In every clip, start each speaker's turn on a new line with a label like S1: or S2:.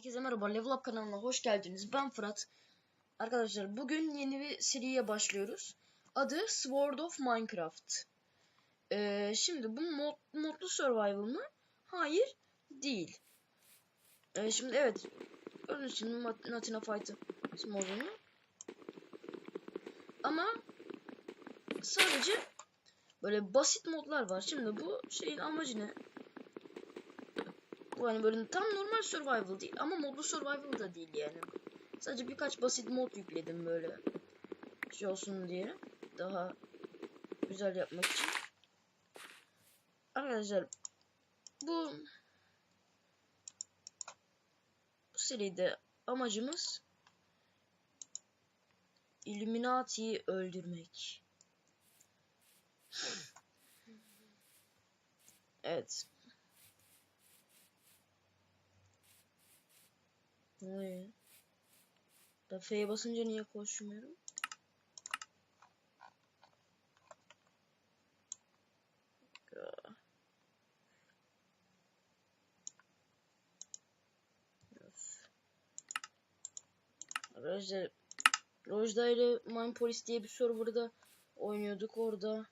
S1: Herkese merhaba Level Up kanalına hoş geldiniz. Ben Fırat. Arkadaşlar bugün yeni bir seriye başlıyoruz. Adı Sword of Minecraft. Ee, şimdi bu mod, modlu survival mı? Hayır değil. Ee, şimdi evet. Gördüğünüz için Mat- Natina Fight'ı modunu. Ama sadece böyle basit modlar var. Şimdi bu şeyin amacı ne? Bu hani böyle tam normal survival değil ama modlu survival da değil yani. Sadece birkaç basit mod yükledim böyle şey olsun diye. Daha güzel yapmak için. Arkadaşlar bu bu seride amacımız Illuminati'yi öldürmek. Evet. Ne oluyor? Da F'ye basınca niye koşmuyorum? Arkadaşlar Rojda ile Mine Police diye bir serverda oynuyorduk orada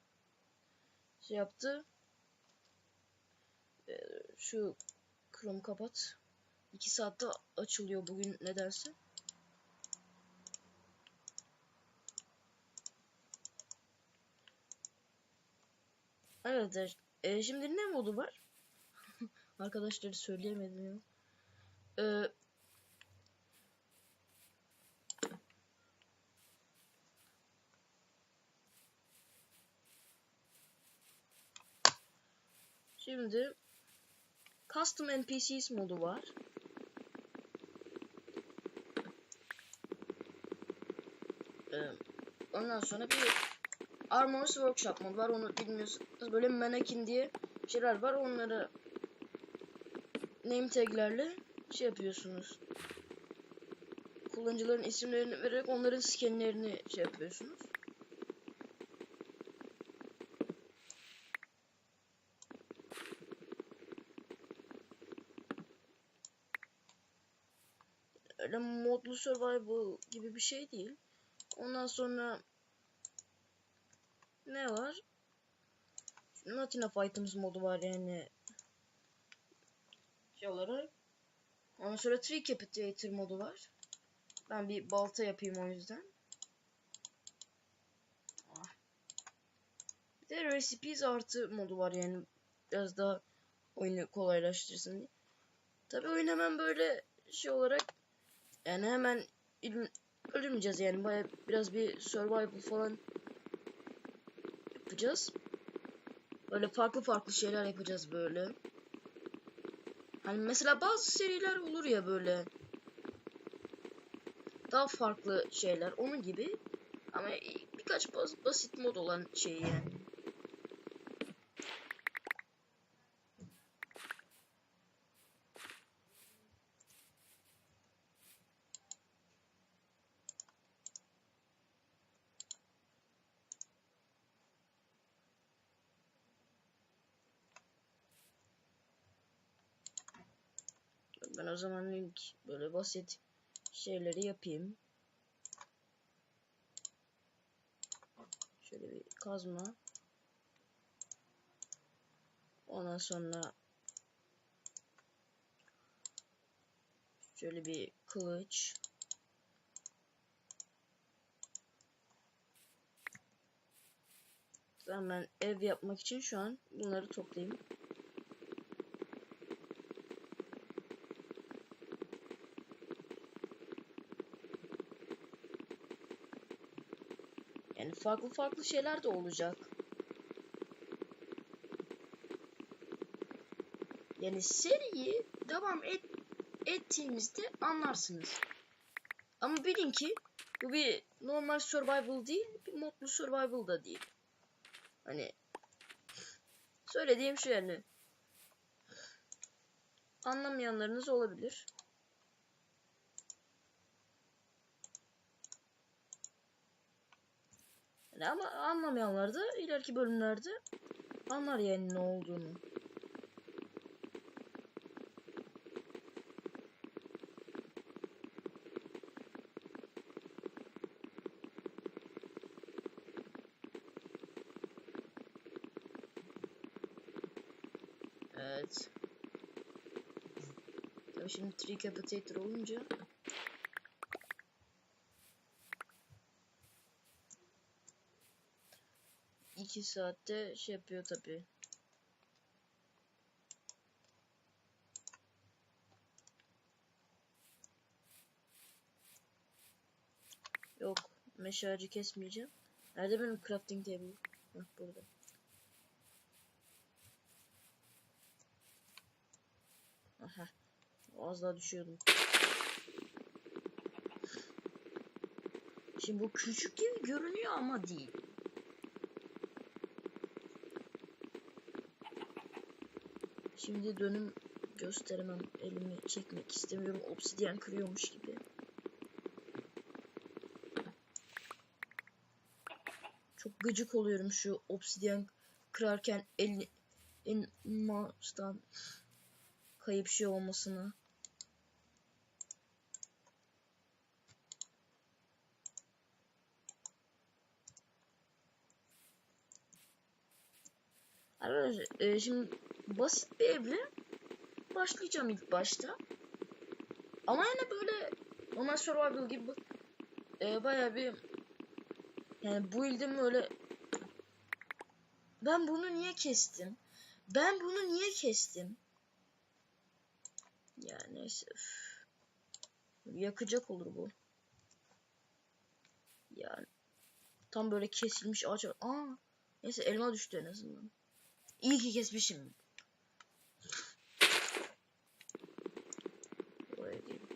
S1: şey yaptı. Ee, şu Chrome kapat. 2 saatte açılıyor bugün nedense. Evet, e, şimdi ne modu var? Arkadaşları söyleyemedim ya. Ee, şimdi Custom NPCs modu var. Ee, ondan sonra bir Armorous Workshop modu var. Onu bilmiyorsanız böyle Mannequin diye şeyler var. Onları name taglerle şey yapıyorsunuz. Kullanıcıların isimlerini vererek onların skinlerini şey yapıyorsunuz. Öyle modlu survival gibi bir şey değil. Ondan sonra ne var? Natina Fight'ımız modu var yani. Şey olarak. Ondan sonra Tree Capitator modu var. Ben bir balta yapayım o yüzden. Ah. Bir de Recipes artı modu var yani. Biraz daha oyunu kolaylaştırsın diye. Tabi oyun hemen böyle şey olarak yani hemen ölmeyeceğiz yani baya biraz bir survival falan yapacağız. Böyle farklı farklı şeyler yapacağız böyle. Hani mesela bazı seriler olur ya böyle. Daha farklı şeyler onun gibi. Ama birkaç bas basit mod olan şey yani. Ben o zaman link böyle basit şeyleri yapayım. Şöyle bir kazma. Ondan sonra şöyle bir kılıç. Ben ev yapmak için şu an bunları toplayayım. Yani farklı farklı şeyler de olacak. Yani seriyi devam et, ettiğimizde anlarsınız. Ama bilin ki bu bir normal survival değil, bir modlu survival da değil. Hani söylediğim şey yani anlamayanlarınız olabilir. Ama anlamayanlar da ileriki bölümlerde anlar yani ne olduğunu. Evet. Tabii şimdi Trick Appetizer olunca iki saatte şey yapıyor tabii. Yok. Meşe kesmeyeceğim. Nerede benim crafting table? Hah burada. Aha. Az daha düşüyordum. Şimdi bu küçük gibi görünüyor ama değil. Şimdi dönüm gösteremem. Elimi çekmek istemiyorum. Obsidyen kırıyormuş gibi. Çok gıcık oluyorum şu obsidyen kırarken el, el mouse'dan kayıp şey olmasına. Arkadaşlar e, şimdi basit bir evle başlayacağım ilk başta. Ama yine böyle normal survival gibi e, bayağı bir yani bu ildim öyle ben bunu niye kestim? Ben bunu niye kestim? Ya neyse. üf. Yakacak olur bu. Yani tam böyle kesilmiş ağaç. Aa, neyse elma düştü en azından. İyi ki kesmişim. Oraya değil.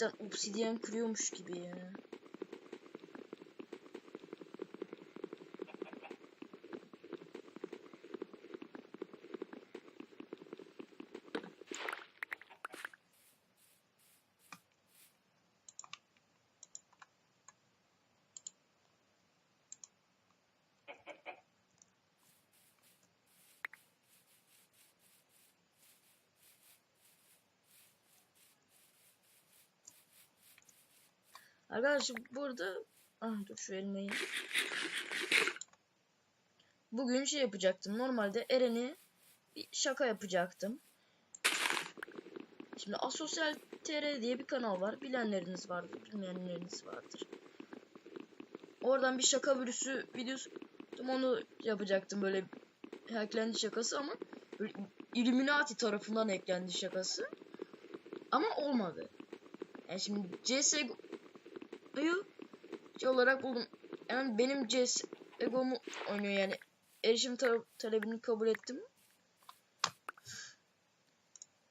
S1: Cidden obsidyen kırıyormuş gibi ya. Arkadaşlar burada ah dur şu elmayı. Bugün şey yapacaktım. Normalde Eren'i bir şaka yapacaktım. Şimdi Asosyal TR diye bir kanal var. Bilenleriniz vardır, bilmeyenleriniz vardır. Oradan bir şaka virüsü videosu onu yapacaktım böyle hacklendi şakası ama böyle Illuminati tarafından hacklendi şakası. Ama olmadı. Yani şimdi CSGO Yu şey olarak buldum. Yani benim CSGO'mu oynuyor yani. Erişim ta talebini kabul ettim.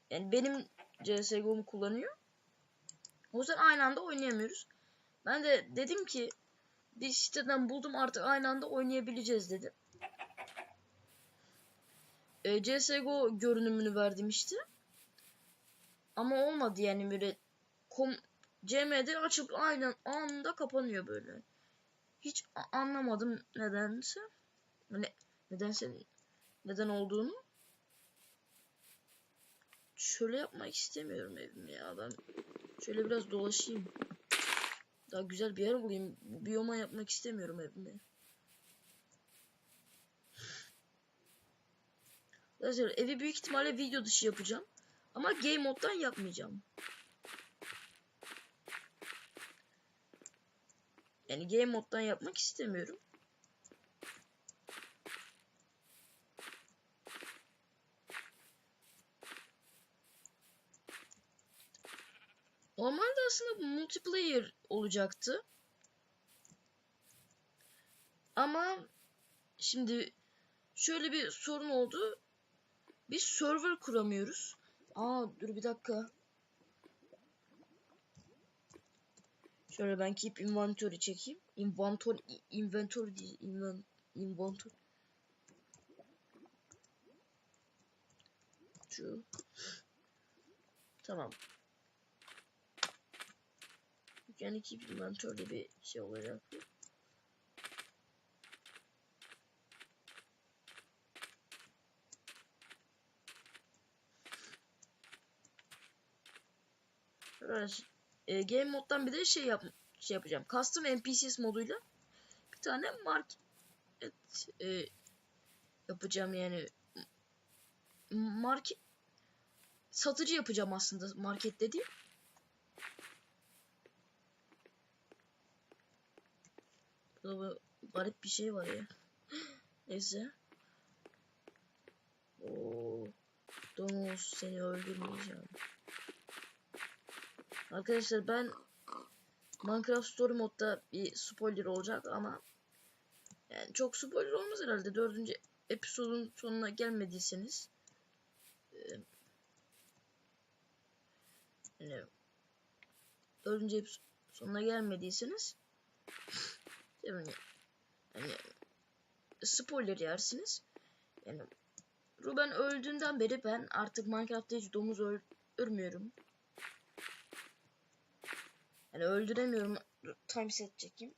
S1: Yani benim CSGO'mu kullanıyor. O yüzden aynı anda oynayamıyoruz. Ben de dedim ki bir siteden buldum artık aynı anda oynayabileceğiz dedim. E, CSGO görünümünü verdim işte. Ama olmadı yani böyle kom CM'de açıp aynen anında kapanıyor böyle. Hiç anlamadım nedense. Ne, nedense neden olduğunu. Şöyle yapmak istemiyorum evimi ya ben. Şöyle biraz dolaşayım. Daha güzel bir yer bulayım. Biyoma yapmak istemiyorum evimi. Arkadaşlar evi büyük ihtimalle video dışı yapacağım. Ama game moddan yapmayacağım. Yani game moddan yapmak istemiyorum. Normalde aslında multiplayer olacaktı. Ama şimdi şöyle bir sorun oldu. Biz server kuramıyoruz. Aa dur bir dakika. Şöyle ben keep inventory çekeyim. Inventory inventory değil. Inven, inventory. Şu. Tamam. Yani keep inventory bir şey olacak. Evet. E, game moddan bir de şey yap şey yapacağım. Custom NPCs moduyla bir tane market e, yapacağım yani. Market satıcı yapacağım aslında market dediğim. Burada bu garip bir şey var ya. Neyse. Oo. Domuz seni öldürmeyeceğim. Arkadaşlar ben Minecraft Story modda bir spoiler olacak ama yani çok spoiler olmaz herhalde. Dördüncü episodun sonuna gelmediyseniz yani dördüncü episodun sonuna gelmediyseniz yani, yani spoiler yersiniz. Yani Ruben öldüğünden beri ben artık Minecraft'ta hiç domuz öldürmüyorum. Yani öldüremiyorum. Time set çekeyim.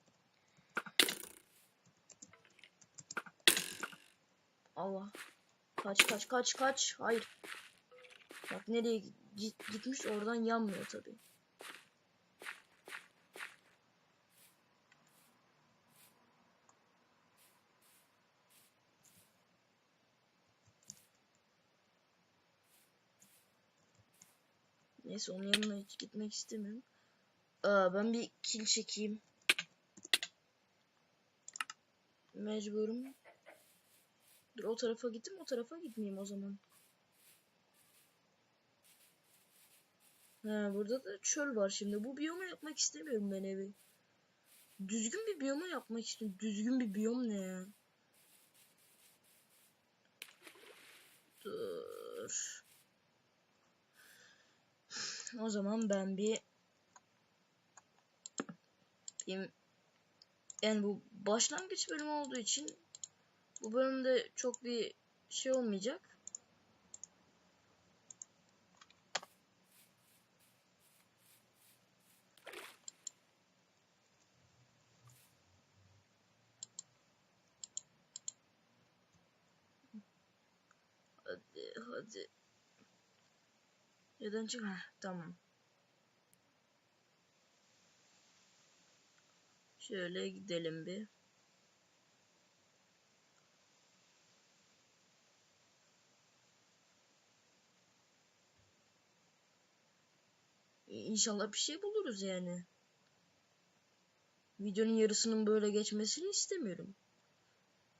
S1: Allah. Kaç kaç kaç kaç. Hayır. Bak nereye git, gitmiş oradan yanmıyor tabi. Neyse onun yanına hiç gitmek istemiyorum. Ben bir kill çekeyim. Mecburum. Dur o tarafa gittim o tarafa gitmeyeyim o zaman. Ha, burada da çöl var şimdi. Bu biyoma yapmak istemiyorum ben evi. Düzgün bir biyoma yapmak istiyorum. Düzgün bir biyom ne ya? Dur. O zaman ben bir Benim- yani bu başlangıç bölümü olduğu için bu bölümde çok bir şey olmayacak. Hadi hadi. Neden çık? Tamam. Şöyle gidelim bir. İnşallah bir şey buluruz yani. Videonun yarısının böyle geçmesini istemiyorum.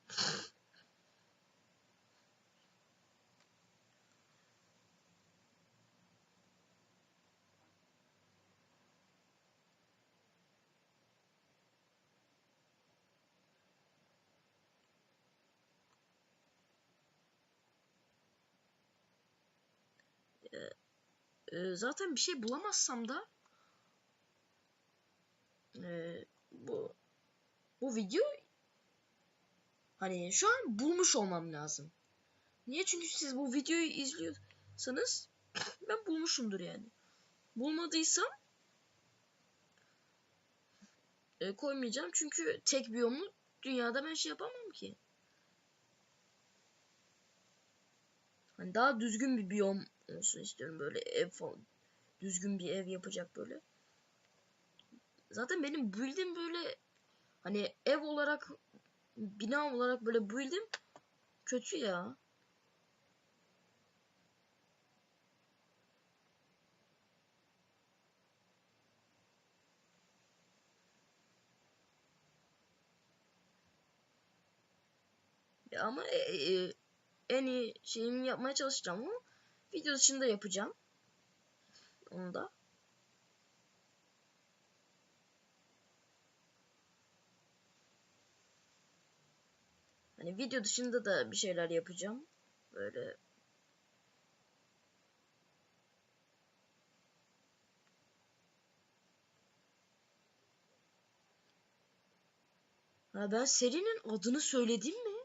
S1: Ee, zaten bir şey bulamazsam da ee, bu bu video hani şu an bulmuş olmam lazım. Niye? Çünkü siz bu videoyu izliyorsanız ben bulmuşumdur yani. Bulmadıysam e, koymayacağım çünkü tek biyomu dünyada ben şey yapamam ki. Hani daha düzgün bir biyom olsun istiyorum böyle ev falan. Düzgün bir ev yapacak böyle. Zaten benim build'im böyle hani ev olarak bina olarak böyle build'im kötü ya. Ya ama e, e, en iyi şeyimi yapmaya çalışacağım ama video dışında yapacağım. Onu da. Hani video dışında da bir şeyler yapacağım. Böyle Ha ben serinin adını söyledim mi?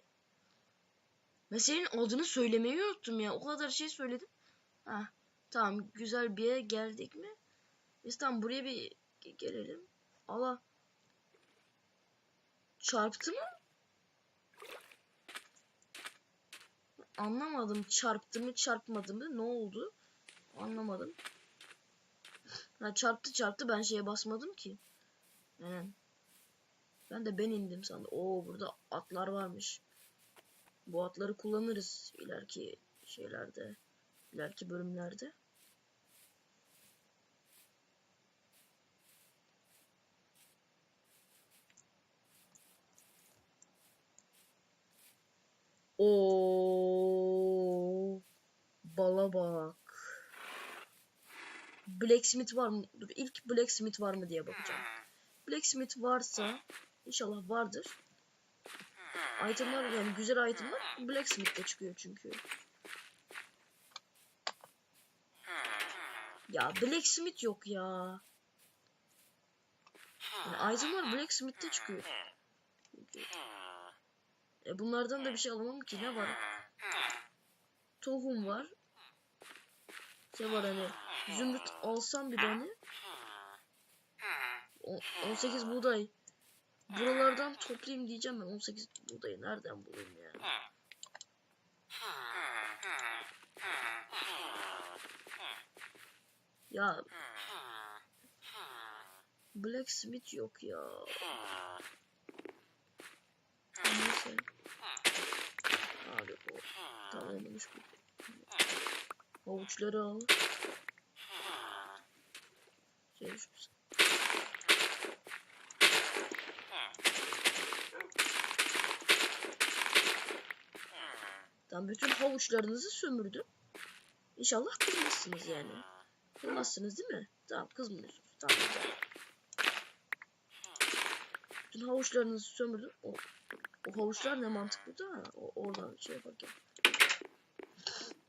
S1: Ben serinin adını söylemeyi unuttum ya. O kadar şey söyledim. Ha tamam güzel bir yere geldik mi? Biz tam buraya bir gelelim. Allah. Çarptı mı? Anlamadım. Çarptı mı çarpmadı mı? Ne oldu? Anlamadım. Ha çarptı çarptı ben şeye basmadım ki. Yani. Ben de ben indim sandım. Oo burada atlar varmış. Bu atları kullanırız ileriki şeylerde, ileriki bölümlerde. Oo, bala bak. Blacksmith var mı? Dur ilk Blacksmith var mı diye bakacağım. Blacksmith varsa inşallah vardır. Itemlar yani güzel itemlar Blacksmith'te çıkıyor çünkü. Ya Blacksmith yok ya. Yani itemlar Blacksmith'te çıkıyor. E bunlardan da bir şey alamam ki ne var? Tohum var. Şey var hani zümrüt alsam bir tane. O- 18 buğday. Buralardan toplayayım diyeceğim ben 18 buğdayı nereden bulayım ya? Ya Blacksmith yok ya. Neyse. Abi o tamamlamış bu. Havuçları al. Şey şu- Tamam bütün havuçlarınızı sömürdüm. İnşallah kızmazsınız yani. Kızmazsınız değil mi? Tamam kızmıyorsunuz. Tamam güzel. Bütün havuçlarınızı sömürdüm. O, o havuçlar ne mantıklı da o, oradan şey yaparken.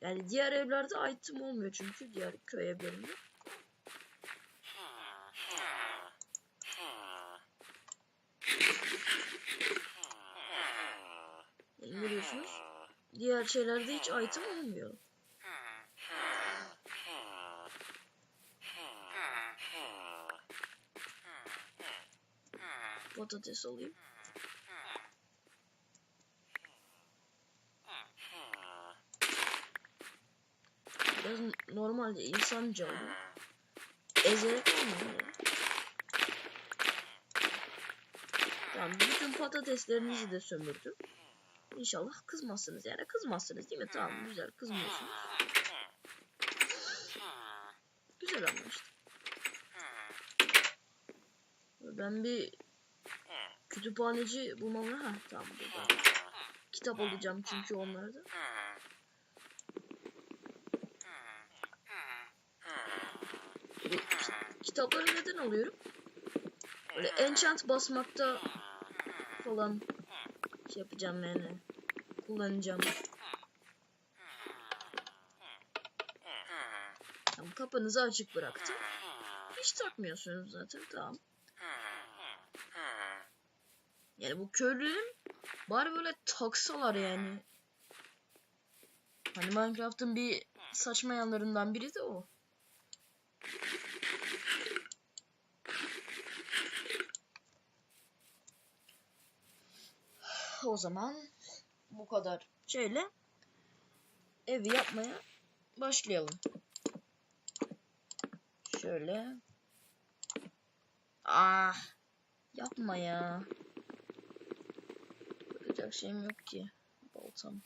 S1: Yani diğer evlerde item olmuyor çünkü diğer köy evlerinde. Yani görüyorsunuz. Diğer şeylerde hiç item olmuyor. Patates alayım. Biraz normalde insanca alayım. Ezerek olmuyor. Tamam bütün patateslerinizi de sömürdüm. İnşallah kızmazsınız yani kızmazsınız değil mi? Tamam güzel kızmıyorsunuz. Güzel anlaştık. Ben bir kütüphaneci bulmam ha tamam burada. Kitap alacağım çünkü onlarda. Kitapları neden alıyorum? Böyle enchant basmakta falan şey yapacağım yani. Kullanacağım. Tamam kapınızı açık bıraktım. Hiç takmıyorsunuz zaten tamam. Yani bu köylünün bari böyle taksalar yani. Hani Minecraft'ın bir saçma yanlarından biri de o. O zaman bu kadar şeyle evi yapmaya başlayalım. Şöyle. Ah. Yapma ya. Yapacak şeyim yok ki. Baltam.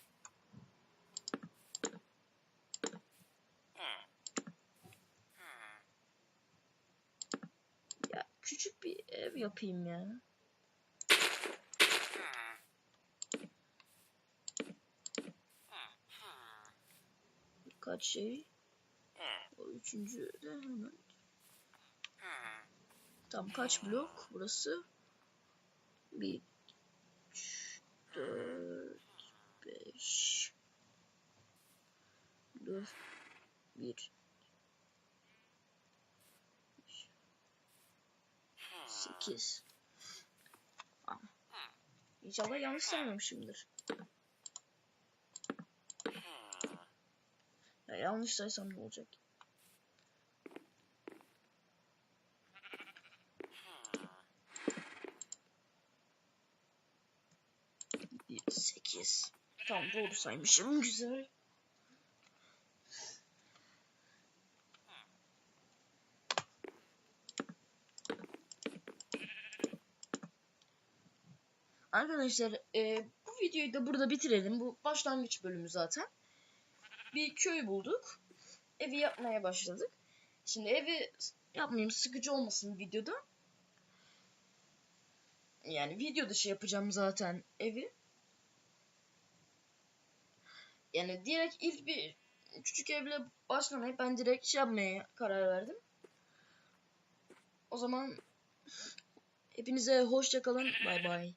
S1: Ya küçük bir ev yapayım ya. Birkaç şey. O üçüncü de hemen. Tam kaç blok burası? 1 3 4 5 Dur. 1 8 İnşallah yanlış saymamışımdır. Ya yanlış saysam ne olacak? Bir, Sekiz. Tamam doğru saymışım. Güzel. Arkadaşlar e, bu videoyu da burada bitirelim. Bu başlangıç bölümü zaten. Bir köy bulduk. Evi yapmaya başladık. Şimdi evi yapmayayım sıkıcı olmasın videoda. Yani video dışı yapacağım zaten evi. Yani direkt ilk bir küçük evle başlamayıp ben direkt şey yapmaya karar verdim. O zaman hepinize hoşça kalın. Bay bay.